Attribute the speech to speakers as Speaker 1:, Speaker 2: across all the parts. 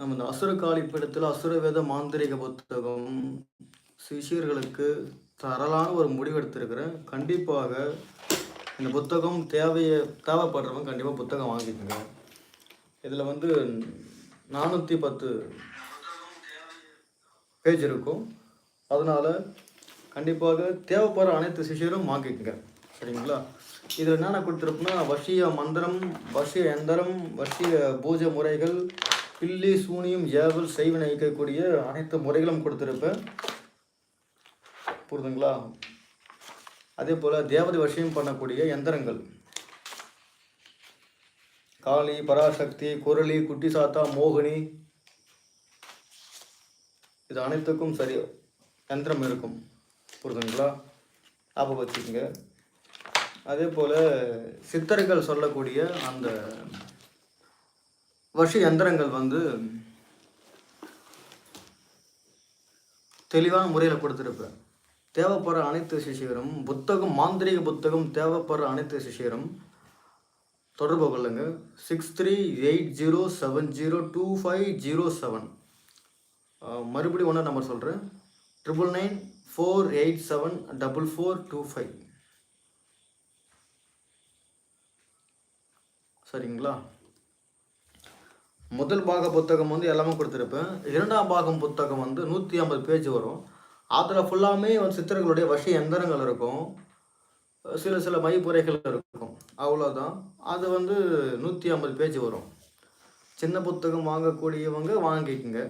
Speaker 1: நம்ம இந்த அசுர காலிப்பிடத்தில் அசுரவேத மாந்திரிக புத்தகம் சிஷியர்களுக்கு தரலான ஒரு முடிவு எடுத்திருக்கிறேன் கண்டிப்பாக இந்த புத்தகம் தேவையை தேவைப்படுறவங்க கண்டிப்பாக புத்தகம் வாங்கிக்கோங்க. இதில் வந்து நானூற்றி பத்து பேஜ் இருக்கும். அதனால் கண்டிப்பாக தேவைப்படுற அனைத்து சிஷியரும் வாங்கிக்கோங்க. சரிங்களா? இதில் என்னென்ன கொடுத்துருக்குன்னா வசிய மந்திரம் வசிய எந்திரம் வசிய பூஜை முறைகள் பில்லி சூனியம் ஏவல் செய்வினை வைக்கக்கூடிய அனைத்து முறைகளும் கொடுத்துருப்பேன். புரிதுங்களா? அதே போல் தேவதை வசியம் பண்ணக்கூடிய எந்திரங்கள். காளி பராசக்தி குரளி குட்டி சாத்தா மோகினி இது அனைத்துக்கும் சரி யந்திரம் இருக்கும். புரிதுங்களா? ஞாபகம் வச்சுக்கோங்க. அதே போல் சித்தர்கள் சொல்லக்கூடிய அந்த வருஷ யந்திரங்கள் வந்து தெளிவான முறையில் கொடுத்துருப்பேன் தேவைப்படுற அனைத்து சிஷியரும் புத்தகம் மாந்திரீக புத்தகம் தேவைப்படுற அனைத்து சிஷியரும் தொடர்பு கொள்ளுங்க. Six three eight zero seven zero two five zero seven மறுபடியும் ஒன்றா நம்பர் சொல்கிறேன் triple nine four eight seven double four two five சரிங்களா? முதல் பாக புத்தகம் வந்து எல்லாமே கொடுத்துருப்பேன். இரண்டாம் பாகம் புத்தகம் வந்து நூற்றி ஐம்பது பேஜ் வரும். அதில் ஃபுல்லாமே வந்து சித்தர்களுடைய வசி எந்திரங்கள் இருக்கும். சில சில மைப்புரைகள் இருக்கும். அவ்வளோதான் அது வந்து நூற்றி ஐம்பது பேஜ் வரும். சின்ன புத்தகம் வாங்கக்கூடியவங்க வாங்கிக்கோங்க.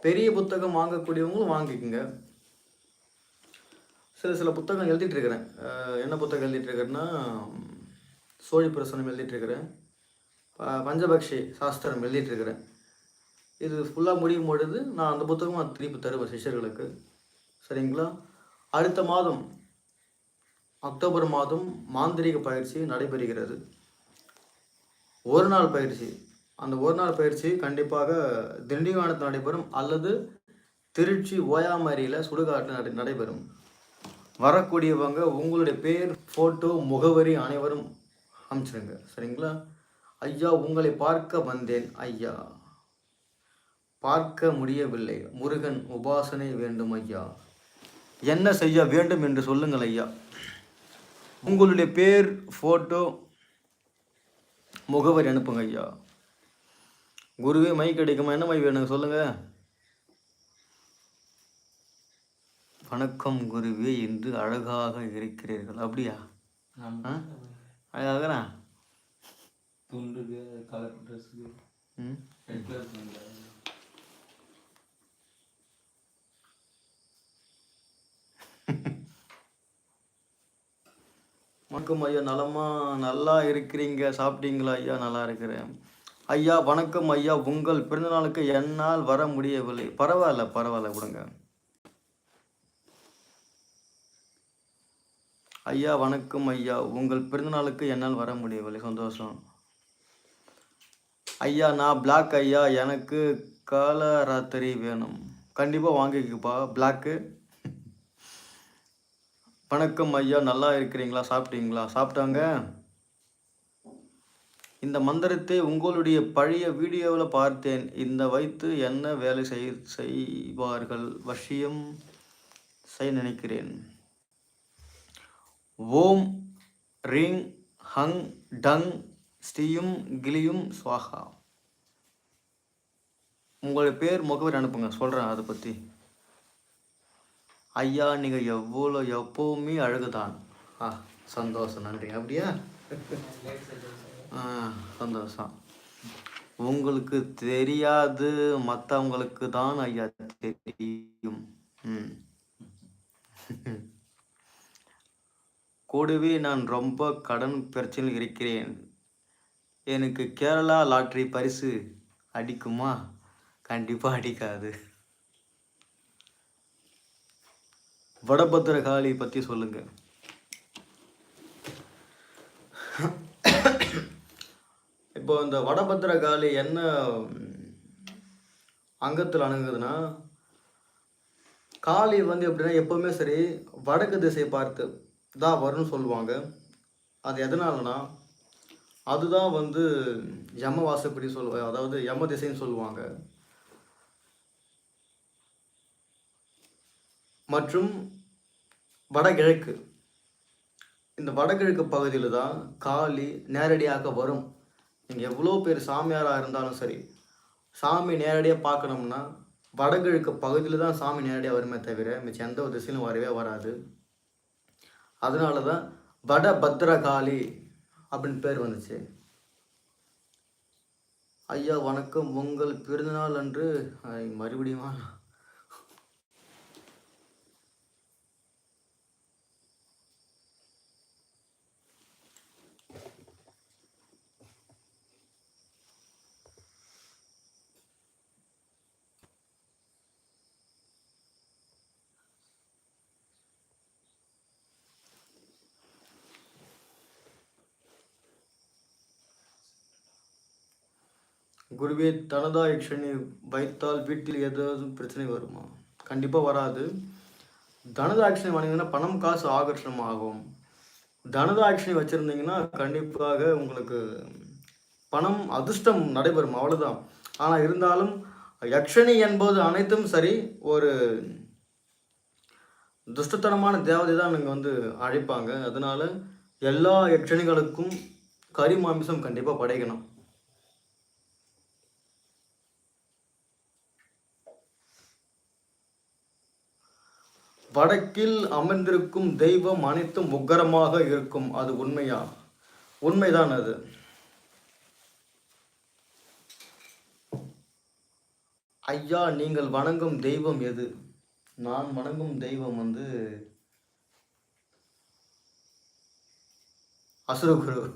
Speaker 1: பெரிய புத்தகம் வாங்கக்கூடியவங்களும் வாங்கிக்கோங்க. சில சில புத்தகம் எழுதிட்டுருக்கிறேன் என்ன புத்தகம் எழுதிட்டுருக்கிறேன்னா சோழி பிரசனம் எழுதிட்டுருக்கிறேன் பஞ்சபக்ஷி சாஸ்திரம் எழுதிட்டுருக்கிறேன். இது ஃபுல்லாக முடியும் பொழுது நான் அந்த புத்தகமும் திருப்பி தருவேன் சிஷ்யர்களுக்கு. சரிங்களா? அடுத்த மாதம் அக்டோபர் மாதம் மாந்திரிக பயிற்சி நடைபெறுகிறது. ஒரு நாள் பயிற்சி. அந்த ஒரு நாள் பயிற்சி கண்டிப்பாக திண்டிவனத்தில் நடைபெறும் அல்லது திருச்சி ஓயாமரியில் சுடுகாட்டில் நடை நடைபெறும். வரக்கூடியவங்க உங்களுடைய பேர் ஃபோட்டோ முகவரி அனைவரும் அனுப்பிச்சிடுங்க சரிங்களா? ஐயா உங்களை பார்க்க வந்தேன் ஐயா. பார்க்க முடியவில்லை. முருகன் உபாசனை வேண்டும் ஐயா. என்ன செய்ய வேண்டும் என்று சொல்லுங்கள் ஐயா. உங்களுடைய பேர் ஃபோட்டோ முகவரி அனுப்புங்க ஐயா. குருவே மை கிடைக்குமா? என்ன மை வேணுங்க சொல்லுங்க. வணக்கம் குருவே என்று அழகாக இருக்கிறீர்கள். அப்படியா? ஆ? அழகாகண்ணா
Speaker 2: துண்டுக்கு கலர் ட்ரெஸ்ஸுக்கு
Speaker 1: ம்.
Speaker 2: ரெட் கலர் துண்டு.
Speaker 1: வணக்கம் ஐயா நலமா நல்லா இருக்கிறீங்க சாப்பிட்டீங்களா ஐயா? நல்லா இருக்கிறேன். ஐயா வணக்கம் ஐயா உங்கள் பிறந்தநாளுக்கு என்னால் வர முடியவில்லை. பரவாயில்ல பரவாயில்ல விடுங்க. ஐயா வணக்கம் ஐயா. உங்கள் பிறந்தநாளுக்கு என்னால் வர முடியவில்லை. சந்தோஷம். ஐயா நான் பிளாக் ஐயா எனக்கு காலராத்திரி வேணும். கண்டிப்பாக வாங்கிக்கப்பா பிளாக்கு வணக்கம் ஐயா நல்லா இருக்கிறீங்களா? சாப்பிட்டீங்களா? சாப்பிட்டாங்க. இந்த மந்திரத்தை உங்களுடைய பழைய வீடியோவில் பார்த்தேன். இந்த வைத்து என்ன வேலை செய் செய்வார்கள்? வசியம் செய்ய நினைக்கிறேன். ஓம் ரிங் ஹங் டங் ஸ்ரீயும் கிளியும் சுவாகா. உங்களுடைய பேர் முகவரி அனுப்புங்க சொல்கிறேன் அதை பற்றி ஐயா நீங்கள் எவ்வளோ எப்போவுமே அழகுதான். ஆ சந்தோஷம் நன்றி. அப்படியா? ஆ சந்தோஷம். உங்களுக்கு தெரியாது மற்றவங்களுக்கு தான் ஐயா தெரியும். ம். கூடவே நான் ரொம்ப கடன் பிரச்சனையில் இருக்கிறேன். எனக்கு கேரளா லாட்ரி பரிசு அடிக்குமா? கண்டிப்பாக அடிக்காது. வடபத்திரகாளி பற்றி சொல்லுங்க. இப்போ இந்த வடபத்திரகாளி என்ன அங்கத்தில் அணுகுதுன்னா காளி வந்து எப்படின்னா எப்போவுமே சரி வடக்கு திசை பார்த்து தான் வரும்னு சொல்லுவாங்க. அது எதனாலனா அதுதான் வந்து யம வாசப்படி சொல்லுவாங்க அதாவது யம திசைன்னு சொல்லுவாங்க. மற்றும் வடகிழக்கு. இந்த வடகிழக்கு பகுதியில் தான் காளி நேரடியாக வரும். நீங்கள் எவ்வளோ பேர் சாமியாராக இருந்தாலும் சரி சாமி நேரடியாக பார்க்கணும்னா வடகிழக்கு பகுதியில் தான் சாமி நேரடியாக வருமே தவிர மிச்சம் எந்த ஒரு திசையிலும் வரவே வராது. அதனால தான் வட பத்ரகாளி அப்படின்னு பேர் வந்துச்சு. ஐயா வணக்கம். உங்கள் பிறந்தநாள் அன்று மறுபடியுமா குருவே தனதா யக்ஷனி வைத்தால் வீட்டில் ஏதாவது பிரச்சனை வருமா? கண்டிப்பாக வராது. தனதாட்சணி வாங்கினீங்கன்னா பணம் காசு ஆகர்ஷணம் ஆகும் தனதாட்சணி வச்சுருந்தீங்கன்னா கண்டிப்பாக உங்களுக்கு பணம் அதிர்ஷ்டம் நடைபெறும். அவ்வளோதான் ஆனால் இருந்தாலும் யக்ஷணி என்பது அனைத்தும் சரி ஒரு துஷ்டத்தனமான தேவதை தான் நீங்கள் வந்து அழைப்பாங்க. அதனால் எல்லா யக்ஷணிகளுக்கும் கறி மாமிசம் கண்டிப்பாக படைக்கணும். வடக்கில் அமர்ந்திருக்கும் தெய்வம் அனைத்தும் உக்கரமாக இருக்கும். அது உண்மையா? உண்மைதான் அது. ஐயா நீங்கள் வணங்கும் தெய்வம் எது? நான் வணங்கும் தெய்வம் வந்து அசுரகுரு.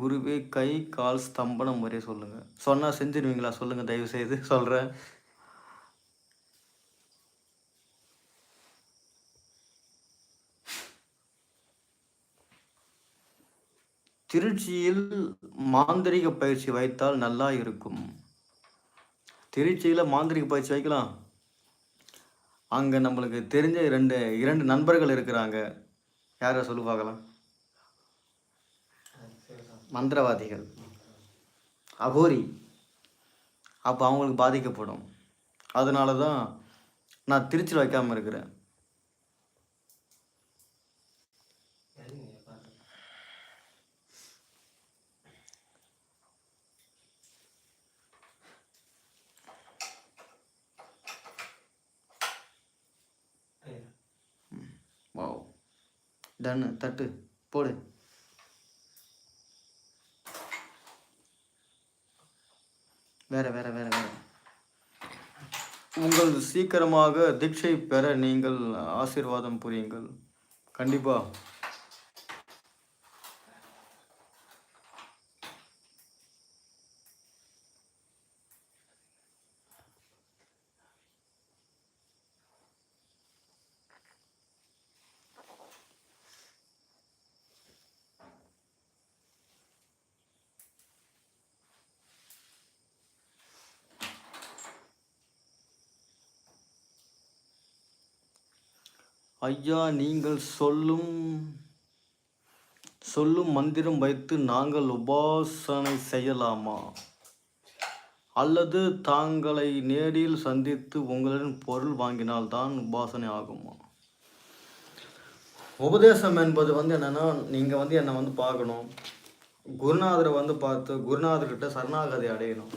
Speaker 1: குருவே கை கால் ஸ்தம்பனம் முறைய சொல்லுங்க. சொன்னா செஞ்சிருவீங்களா? சொல்லுங்க தயவு செய்து சொல்றேன். திருச்சியில் மாந்திரிக பயிற்சி வைத்தால் நல்லா இருக்கும். திருச்சியில் மாந்திரிக பயிற்சி வைக்கலாம் அங்கே நம்மளுக்கு தெரிஞ்ச ரெண்டு இரண்டு நண்பர்கள் இருக்கிறாங்க. யாரை சொல்லு பார்க்கலாம். மந்திரவாதிகள் அகோரி அப்போ அவங்களுக்கு பாதிக்கப்படும். அதனால தான் நான் திருச்சியில் வைக்காமல் இருக்கிறேன். டன்னு தட்டு. போடு. வேற வேற வேற வேற. உங்கள் சீக்கிரமாக தீட்சை பெற நீங்கள் ஆசீர்வாதம் புரியுங்கள். கண்டிப்பாக ஐயா நீங்கள் சொல்லும் சொல்லும் மந்திரம் வைத்து நாங்கள் உபாசனை செய்யலாமா? அல்லது தாங்களை நேரில் சந்தித்து உங்களிடம் பொருள் வாங்கினால் தான் உபாசனை ஆகுமா? உபதேசம் என்பது வந்து என்னன்னா நீங்கள் வந்து என்னை வந்து பார்க்கணும். குருநாதரை வந்து பார்த்து குருநாதர்கிட்ட சரணாகதி அடையணும்.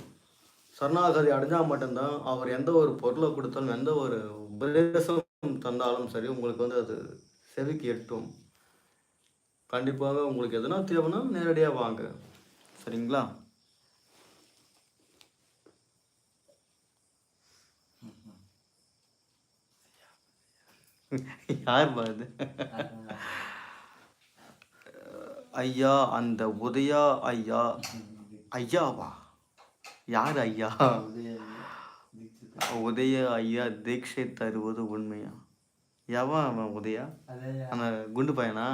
Speaker 1: சரணாகதி அடைஞ்சால் மட்டும்தான் அவர் எந்த ஒரு பொருளை கொடுத்தாலும் எந்த ஒரு உபதேசம் தந்தாலும் சரி உங்களுக்கு வந்து அது செவிக்கு எட்டும். கண்டிப்பாக உங்களுக்கு எதனா தேவைன்னா நேரடியாக வாங்க. சரிங்களா? யார் பாது ஐயா அந்த உதயா ஐயா. ஐயாவா? யார் ஐயா? உதய ஐயா தீட்சை தருவது உண்மையா? எவன் அவன் உதயா? அந்த குண்டு பையனா?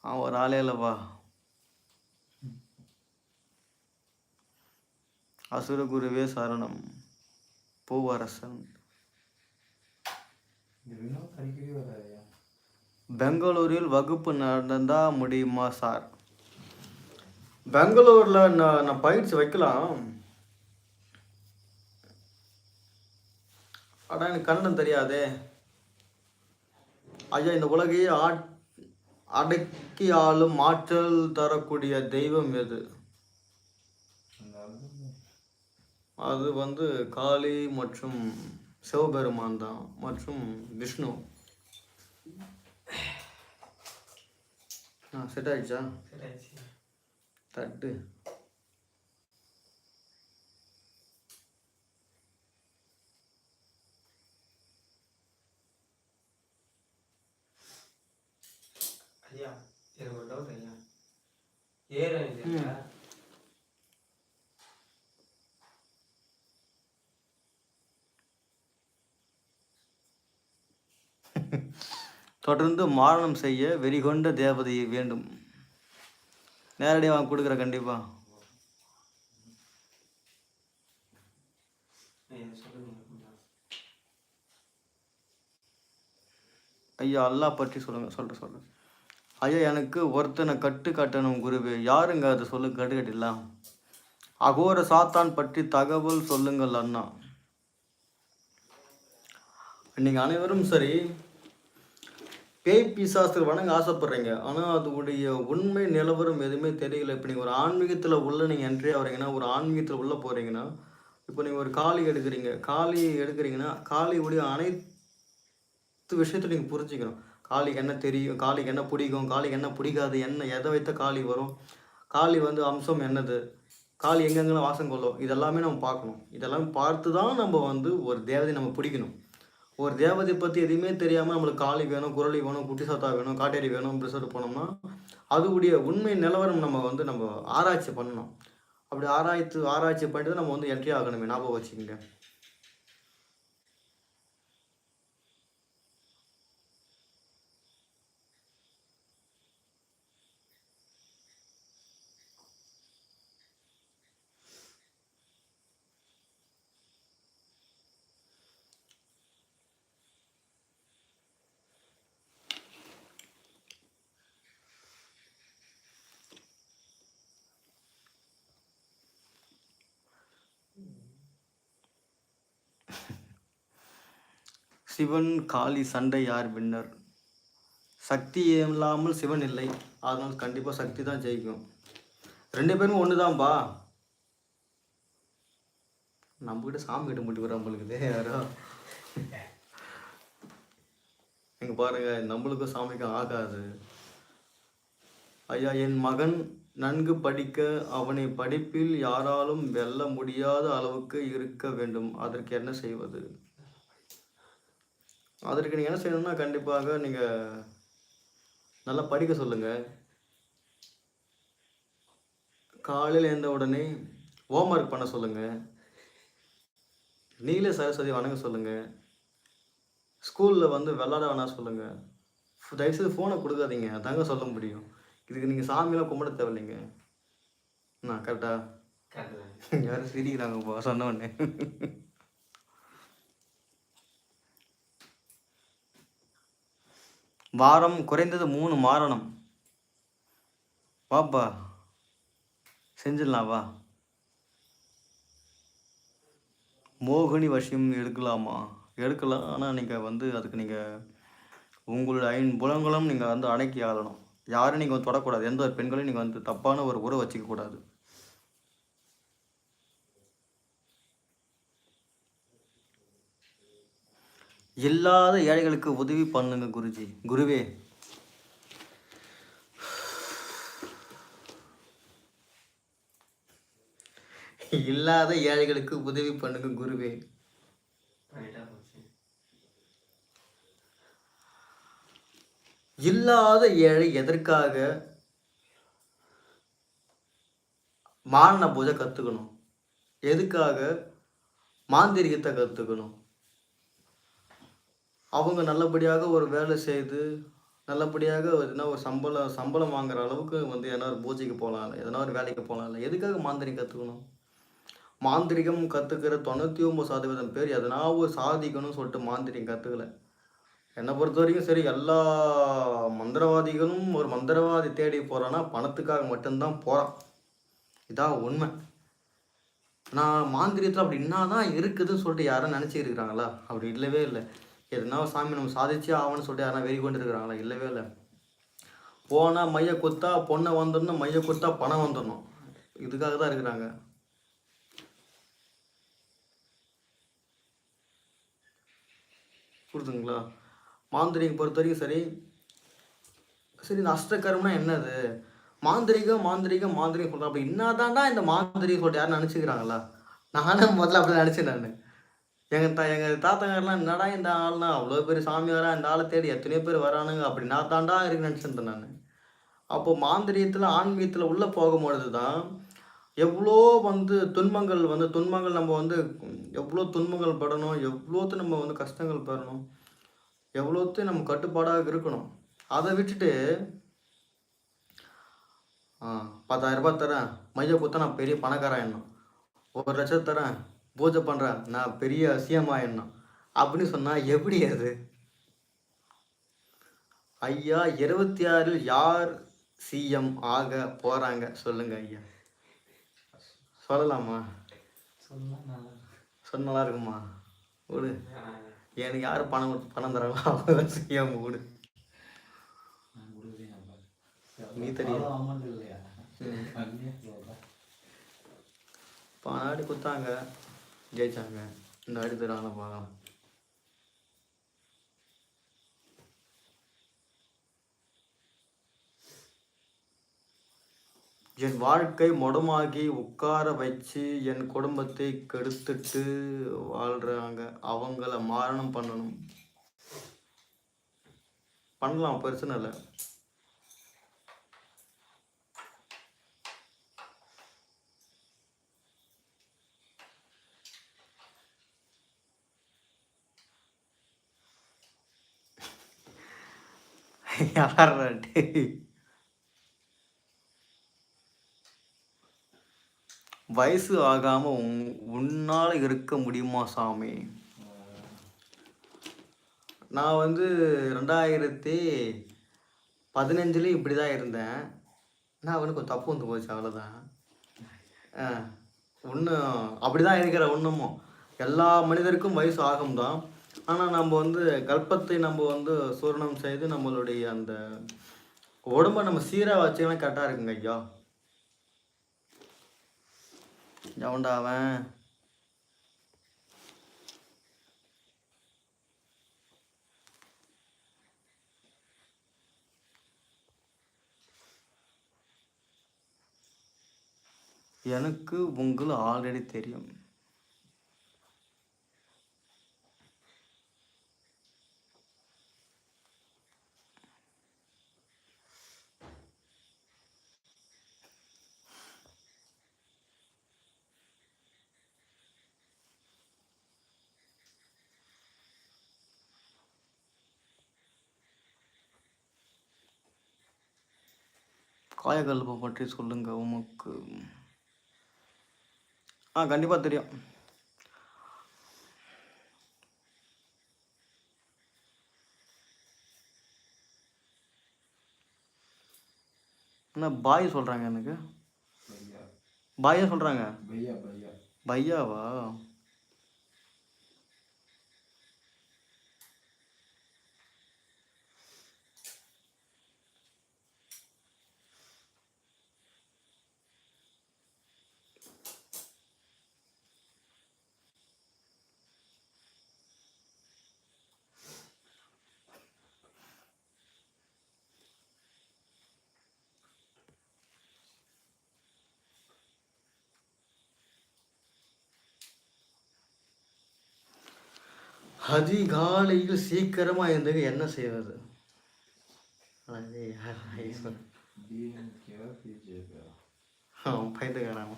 Speaker 1: அவன் ஒரு ஆளே இல்லைப்பா. அசுரகுருவே சரணம். பூவரசன். பெங்களூரில் வகுப்பு நடந்தா முடியுமா சார்? பெங்களூரில் நான் நான் பயிற்சி வைக்கலாம். அடா எனக்கு கண்ணன் தெரியாதே. ஐயா இந்த உலகையே ஆட் அடக்கி ஆளும் ஆற்றல் தரக்கூடிய தெய்வம் எது? அது வந்து காளி மற்றும் சிவபெருமான் தான் மற்றும் விஷ்ணு. ஆ செட் ஆயிடுச்சா. தட்டு.
Speaker 3: ஒரு டவுட் ஐயா. ஏறம் இல்லையா
Speaker 1: தொடர்ந்து மாரணம் செய்ய வெறிகொண்ட தேவதை வேண்டும். நேரடியாக வாங்க கொடுக்குற கண்டிப்பா.
Speaker 3: ஐயா
Speaker 1: அல்லாஹ் பற்றி சொல்லுங்க சொல்கிறேன் சொல்கிறேன் ஐயா எனக்கு ஒருத்தனை கட்டு கட்டணும் குருவே. யாருங்க அது சொல்லு கட்டுக்கட்டிடலாம் அகோர சாத்தான் பற்றி தகவல் சொல்லுங்கள் அண்ணா. நீங்கள் அனைவரும் சரி பேய் பிசாசுகள் வணங்க ஆசைப்படுறீங்க. ஆனால் அதுடைய உண்மை நிலவரம் எதுவுமே தெரியல. இப்போ நீங்கள் ஒரு ஆன்மீகத்தில் உள்ள நீங்கள் என்ட்ரி ஆகிறீங்கன்னா ஒரு ஆன்மீகத்தில் உள்ளே போகிறீங்கன்னா இப்போ நீங்கள் ஒரு காளி எடுக்கிறீங்க. காளி எடுக்கிறீங்கன்னா காளியுடைய அனைத்து விஷயத்தையும் நீங்கள் புரிஞ்சுக்கணும். காளிக்கு என்ன தெரியும் காளிக்கு என்ன பிடிக்கும் காளிக்கு என்ன பிடிக்காது என்ன எதை வைத்த காளி வரும் காளி வந்து அம்சம் என்னது காளி எங்கெங்கெல்லாம் வாசம் கொள்ளும் இதெல்லாமே நம்ம பார்க்கணும். இதெல்லாம் பார்த்து தான் நம்ம வந்து ஒரு தேவதை நம்ம பிடிக்கணும். ஒரு தேவதை பற்றி எதுவுமே தெரியாமல் நம்மளுக்கு காளி வேணும் குரளி வேணும் குட்டி சாத்தா வேணும் காட்டேரி வேணும் அப்படி சொல்லிட்டு போனோம்னா அதுடைய உண்மை நிலவரம் நம்ம வந்து நம்ம ஆராய்ச்சி பண்ணணும். அப்படி ஆராய்ச்சி ஆராய்ச்சி பண்ணிட்டு தான் நம்ம வந்து என்ட்ரி ஆகணுமே ஞாபகம் வச்சுக்கோங்க. சிவன் காளி சண்டை யார் வின்னர்? சக்தி இல்லாமல் சிவன் இல்லை. அதனால் கண்டிப்பாக சக்தி தான் ஜெயிக்கும். ரெண்டு பேரும் ஒன்று தான்ப்பா நம்மக்கிட்ட சாமி கிட்ட முட்டி வர நம்மளுக்கு யாரோ. இங்க பாருங்க நம்மளுக்கும் சாமிக்கும் ஆகாது. ஐயா என் மகன் நன்கு படிக்க அவனை படிப்பில் யாராலும் வெல்ல முடியாத அளவுக்கு இருக்க வேண்டும். அதற்கு என்ன செய்வது? அதற்கு நீங்கள் என்ன செய்யணும்னா கண்டிப்பாக நீங்கள் நல்லா படிக்க சொல்லுங்கள் காலையில் எழுந்த உடனே ஹோம்ஒர்க் பண்ண சொல்லுங்கள் நீல சரஸ்வதி வணங்க சொல்லுங்கள் ஸ்கூலில் வந்து விளாட வேணாம் சொல்லுங்கள் தயவுசெய்து ஃபோனை கொடுக்காதீங்க. அதாங்க சொல்ல முடியும். இதுக்கு நீங்கள் சாமியெல்லாம் கும்பிட தேவையில்லைங்க. நான் கரெக்டா
Speaker 3: கரெக்டு தான்
Speaker 1: யாரும் சிரிக்கிறாங்கப்பா சொன்ன உடனே. வாரம் குறைந்தது மூணு மாறணும் வாப்பா செஞ்சிடலாம் வா. மோகினி வசியம் எடுக்கலாமா? எடுக்கலாம் ஆனால் நீங்கள் வந்து அதுக்கு நீங்கள் உங்களுடைய ஐம்புலங்களும் நீங்கள் வந்து அடக்கி ஆளணும். யாரும் நீங்கள் வந்து தொடக்கூடாது. எந்த ஒரு பெண்களையும் நீங்கள் வந்து தப்பான ஒரு உறவு வச்சுக்க இல்லாத ஏழைகளுக்கு உதவி பண்ணுங்க குருஜி. குருவே. இல்லாத ஏழைகளுக்கு உதவி பண்ணுங்க குருவே. இல்லாத ஏழை எதற்காக மான பூஜை கற்றுக்கணும் எதுக்காக? மாந்திரிகத்தை கற்றுக்கணும் அவங்க நல்லபடியாக ஒரு வேலை செய்து நல்லபடியாக எதுனா ஒரு சம்பளம் சம்பளம் வாங்குற அளவுக்கு வந்து எதனா ஒரு பூஜைக்கு போகலாம்ல எதனா ஒரு வேலைக்கு போகலாம்ல எதுக்காக மாந்திரிகம் கற்றுக்கணும் மாந்திரிகம் கற்றுக்கிற தொண்ணூற்றி ஒம்பது சதவீதம் பேர் எதனா ஒரு சாதிக்கணும்னு சொல்லிட்டு மாந்திரிகம் கற்றுக்கல என்னை பொறுத்த வரைக்கும் சரி எல்லா மந்திரவாதிகளும் ஒரு மந்திரவாதி தேடி போகிறான்னா பணத்துக்காக மட்டும்தான் போகிறான் இதான் உண்மை. நான் மாந்திரியத்தில் அப்படி என்னதான் இருக்குதுன்னு சொல்லிட்டு யாரும் நினச்சி இருக்கிறாங்களா அப்படி இல்லவே இல்லை. எதுனா சாமி நம்ம சாதிச்சே ஆகணும்னு சொல்லிட்டு யாரா வெறி கொண்டு இருக்கிறாங்களா இல்லவே இல்லை. போனால் மைய கொத்தா பொண்ணை வந்துடணும் மைய கொத்தா பணம் வந்துடணும். இதுக்காக தான் இருக்கிறாங்க. புரிதுங்களா மாந்திரிகம் பொறுத்த வரைக்கும் சரி. சரி இந்த அஷ்டகர்மனா என்னது? மாந்திரிகம் மாந்திரிகம் மாந்திரிகம் சொல்கிறேன் அப்படி என்னதான்டா இந்த மாந்திரிகம் சொல்லிட்டு யாரும் நினச்சிக்கிறாங்களா? நானும் முதல்ல அப்படி நினச்சேன் நான். எங்கள் தா எங்கள் தாத்தாங்கெல்லாம் என்னடா இந்த ஆள்னா? அவ்வளோ பெரிய சாமியாரா? இந்த ஆளை தேடி எத்தனையோ பேர் வரானுங்க. அப்படி நான் தாண்டா இருக்குன்னு நினச்சிருந்தேன் நான். அப்போ மாந்திரியத்தில் ஆன்மீகத்தில் உள்ளே போகும்பொழுது தான் எவ்வளோ வந்து துன்பங்கள் வந்து துன்பங்கள் நம்ம வந்து எவ்வளோ துன்பங்கள் படணும் எவ்வளோத்து நம்ம வந்து கஷ்டங்கள் பெறணும் எவ்வளோத்து நம்ம கட்டுப்பாடாக இருக்கணும் அதை விட்டுட்டு ஆ தரேன் மைய கொடுத்தா நான் பெரிய பணக்காரன் எண்ணம் ஒரு லட்சம் தரேன் பூஜை பண்ணுறேன் நான் பெரிய சிஎம் ஆயிடணும் அப்படின்னு சொன்னால் எப்படி அது? ஐயா இருபத்தி ஆறில் யார் சிஎம் ஆக போகிறாங்க சொல்லுங்க ஐயா. சொல்லலாமா? சொன்னலாம் இருக்குமா? விடு. எனக்கு யார் பணம் பணம் தராங்களோ அவங்க சிஎம் விடு. நீ தெரியும். பாடி. கொடுத்தாங்க? ஜெயிச்சாங்க. இந்த அடுத்த தருவாங்க பார்க்கலாம் என் வாழ்க்கை மொடமாகி உட்கார வச்சு என் குடும்பத்தை கெடுத்துட்டு வாழ்றாங்க. அவங்கள மாரணம் பண்ணணும். பண்ணலாம் பிரச்சனை இல்லை. யாரா வயசு ஆகாம உன்னால் உன்னால இருக்க முடியுமா சாமி? நான் வந்து ரெண்டாயிரத்தி பதினஞ்சுலேயும் இப்படி தான் இருந்தேன். நான் அவனுக்கு ஒரு தப்பு வந்து போச்சு அவ்வளோதான் ஒன்றும் அப்படி தான் இருக்கிற ஒன்றுமும் எல்லா மனிதருக்கும் வயசு ஆகும் தான் ஆனால் நம்ம வந்து கல்பத்தை நம்ம வந்து சூரணம் செய்து நம்மளுடைய அந்த உடம்ப நம்ம சீராக வச்சுக்கலாம் கரெக்டாக இருக்குங்க ஐயா. எவன்டா அவன்? எனக்கு உங்களை ஆல்ரெடி தெரியும். காயகல்பை பற்றி சொல்லுங்க உமக்கு. ஆ கண்டிப்பாக தெரியும். என்ன பாய் சொல்கிறாங்க எனக்கு?
Speaker 2: பையா.
Speaker 1: சொல்கிறாங்க
Speaker 2: பையா பையா.
Speaker 1: பையாவா? அதிகாலையில் சீக்கிரமாக இருந்தது என்ன செய்வது?
Speaker 2: பயந்துக்கிறான்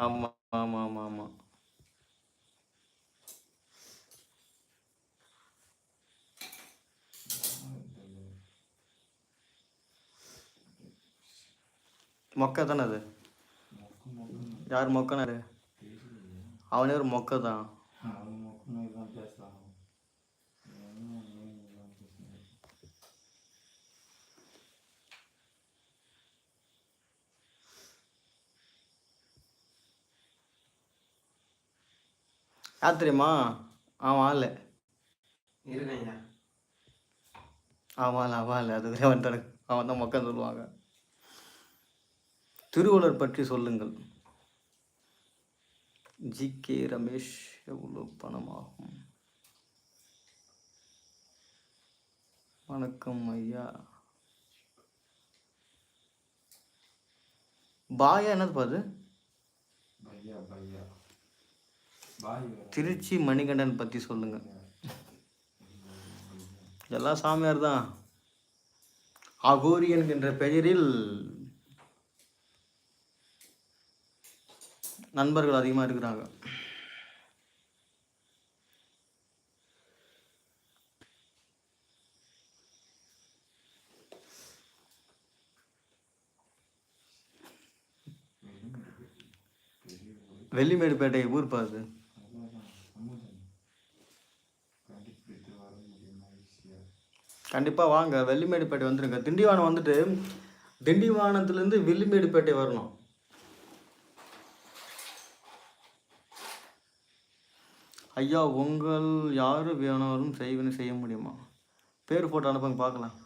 Speaker 1: ஆமாம் ஆமாம் ஆமாம் ஆமாம் மொக்க தானே அது? யார் மொக்கனாரு அவனே ஒரு மொக்க தான்
Speaker 2: அவன் மொக்குன்னு தான் பேசுகிறான் என்ன தான் பேசுகிறேன்
Speaker 1: யார் தெரியுமா அவன்
Speaker 3: இருக்கேன்
Speaker 1: அவன் தான் மொக்கன்னு சொல்லுவாங்க. திருவள்ளுவர் பற்றி சொல்லுங்கள். ஜி கே ரமேஷ் எவ்வளோ பணமாகும் வணக்கம் ஐயா பாயா என்னது பாது திருச்சி மணிகண்டன் பற்றி சொல்லுங்க. எல்லாம் சாமியார் தான். அகோரி என்கின்ற பெயரில் நண்பர்கள் அதிகமாக இருக்கிறாங்க. வெள்ளிமேடுப்பேட்டை ஊர் பாது கண்டிப்பாக வாங்க வெள்ளிமேடுப்பேட்டை வந்துடுங்க திண்டிவானம் வந்துட்டு திண்டிவானத்துலேருந்து வெள்ளிமேடுப்பேட்டை வரணும். ஐயா உங்கள் யார் வேணாலும் செய்வனு செய்ய முடியுமா? பேர் போட்டு அனுப்புங்க பார்க்கலாம்.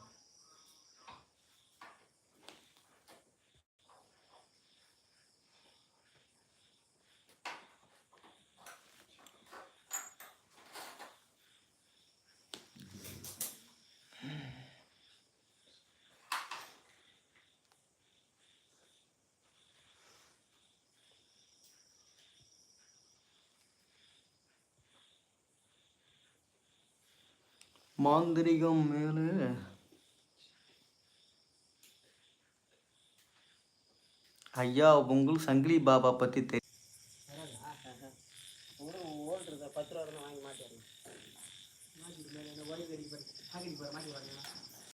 Speaker 1: மாந்திரிகம் மேலே. ஐயா உங்கள் சங்கிலி பாபா பற்றி தெரியும்.